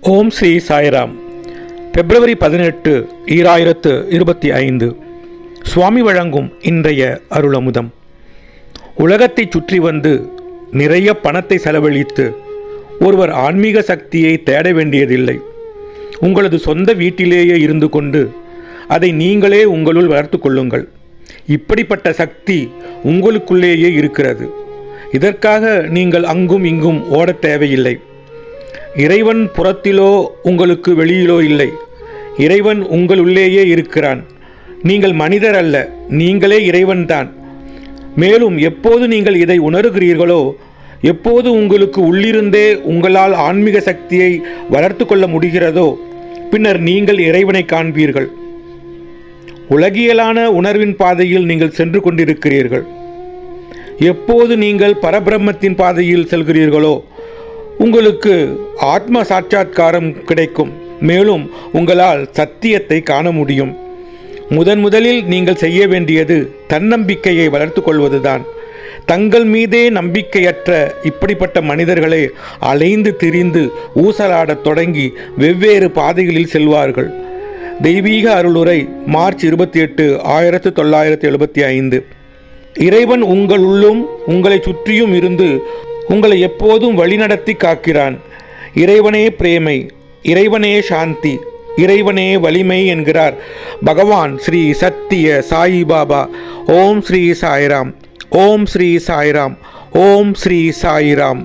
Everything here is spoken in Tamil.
ஓம் ஸ்ரீ சாய்ராம். பிப்ரவரி பதினெட்டு ஈராயிரத்து இருபத்தி ஐந்து. சுவாமி வழங்கும் இன்றைய அருளமுதம். உலகத்தை சுற்றி வந்து நிறைய பணத்தை செலவழித்து ஒருவர் ஆன்மீக சக்தியை தேட வேண்டியதில்லை. உங்களது சொந்த வீட்டிலேயே இருந்து கொண்டு அதை நீங்களே உங்களுள் வளர்த்து கொள்ளுங்கள். இப்படிப்பட்ட சக்தி உங்களுக்குள்ளேயே இருக்கிறது. இதற்காக நீங்கள் அங்கும் இங்கும் ஓடத் தேவையில்லை. இறைவன் புறத்திலோ உங்களுக்கு வெளியிலோ இல்லை. இறைவன் உங்கள் உள்ளேயே இருக்கிறான். நீங்கள் மனிதர் அல்ல நீங்களே இறைவன்தான். மேலும் எப்போது நீங்கள் இதை உணர்கிறீர்களோ எப்போது உங்களுக்கு உள்ளிருந்தே உங்களால் ஆன்மீக சக்தியை வளர்த்து கொள்ள முடிகிறதோ பின்னர் நீங்கள் இறைவனை காண்பீர்கள். உலகியலான உணர்வின் பாதையில் நீங்கள் சென்று கொண்டிருக்கிறீர்கள். எப்போது நீங்கள் பரபிரம்மத்தின் பாதையில் செல்கிறீர்களோ உங்களுக்கு ஆத்ம சாட்சாத்காரம் கிடைக்கும். மேலும் உங்களால் சத்தியத்தை காண முடியும். முதன் முதலில் நீங்கள் செய்ய வேண்டியது தன்னம்பிக்கையை வளர்த்து கொள்வதுதான். தங்கள் மீதே நம்பிக்கையற்ற இப்படிப்பட்ட மனிதர்களை அலைந்து திரிந்து ஊசலாடத் தொடங்கி வெவ்வேறு பாதைகளில் செல்வார்கள். தெய்வீக அருளுரை மார்ச் இருபத்தி எட்டு ஆயிரத்து தொள்ளாயிரத்து எழுபத்தி ஐந்து. இறைவன் உங்களுள்ளும் உங்களை சுற்றியும் இருந்து உங்களை எப்போதும் வழிநடத்தி காக்கிறான். இறைவனே பிரேமை இறைவனே சாந்தி இறைவனே வலிமை என்கிறார். பகவான் ஸ்ரீ சத்திய சாயிபாபா ஓம் ஸ்ரீ சாய்ராம் ஓம் ஸ்ரீ சாய்ராம் ஓம் ஸ்ரீ சாய்ராம்.